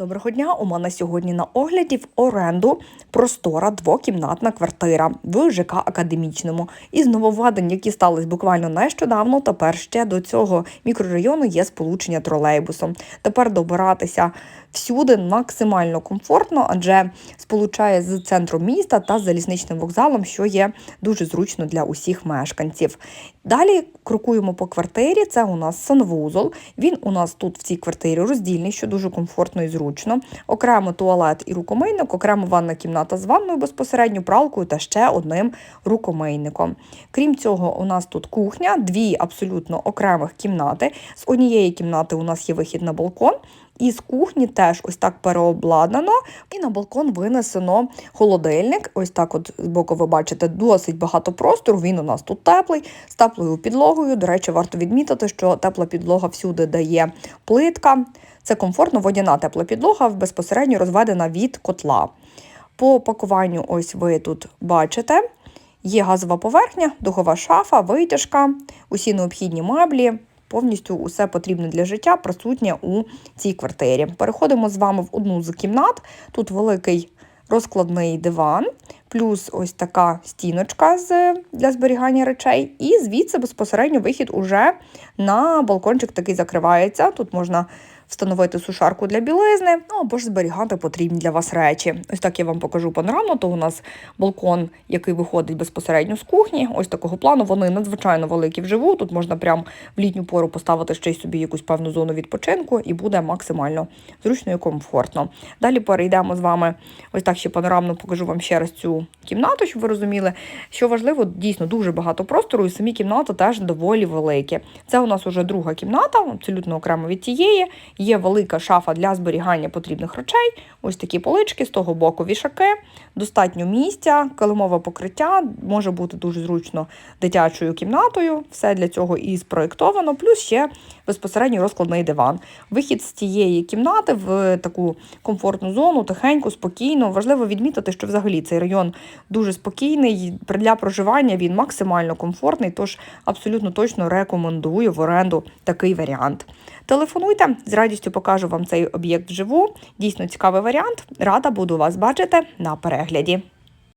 Доброго дня! У мене сьогодні на огляді в оренду простора двокімнатна квартира в ЖК Академічному. Із нововведень, які стались буквально нещодавно, тепер ще до цього мікрорайону є сполучення тролейбусом. Тепер добиратися всюди максимально комфортно, адже сполучає з центром міста та з залізничним вокзалом, що є дуже зручно для усіх мешканців. Далі крокуємо по квартирі. Це у нас санвузол. Він у нас тут в цій квартирі роздільний, що дуже комфортно і зручно. Окремо туалет і рукомийник, окремо ванна кімната з ванною безпосередньо пралкою та ще одним рукомийником. Крім цього, у нас тут кухня, дві абсолютно окремих кімнати. З однієї кімнати у нас є вихід на балкон. І з кухні теж ось так переобладнано. І на балкон винесено холодильник. Ось так, от збоку, ви бачите, досить багато простору. Він у нас тут теплий, з теплою підлогою. До речі, варто відмітити, що тепла підлога всюди дає плитка. Це комфортно водяна тепла підлога, безпосередньо розведена від котла. По пакуванню, ось ви тут бачите. Є газова поверхня, духова шафа, витяжка, усі необхідні меблі, повністю усе потрібне для життя присутнє у цій квартирі. Переходимо з вами в одну з кімнат. Тут великий розкладний диван, плюс ось така стіночка для зберігання речей, і звідси безпосередньо вихід уже на балкончик такий закривається. Тут можна встановити сушарку для білизни, ну або ж зберігати потрібні для вас речі. Ось так я вам покажу панорамно. То у нас балкон, який виходить безпосередньо з кухні. Ось такого плану. Вони надзвичайно великі вживу. Тут можна прямо в літню пору поставити ще й собі якусь певну зону відпочинку, і буде максимально зручно і комфортно. Далі перейдемо з вами. Ось так ще панорамно покажу вам ще раз цю кімнату, щоб ви розуміли. Що важливо, дійсно дуже багато простору, і самі кімнати теж доволі великі. Це у нас уже друга кімната, абсолютно окремо від тієї. Є велика шафа для зберігання потрібних речей. Ось такі полички, з того боку вішаки, достатньо місця, килимове покриття, може бути дуже зручно дитячою кімнатою. Все для цього і спроєктовано, плюс ще безпосередньо розкладний диван. Вихід з тієї кімнати в таку комфортну зону, тихенько, спокійно. Важливо відмітити, що взагалі цей район дуже спокійний. Для проживання він максимально комфортний, тож абсолютно точно рекомендую в оренду такий варіант. Телефонуйте, з радістю покажу вам цей об'єкт вживу. Дійсно цікавий варіант. Рада буду вас бачити на перегляді.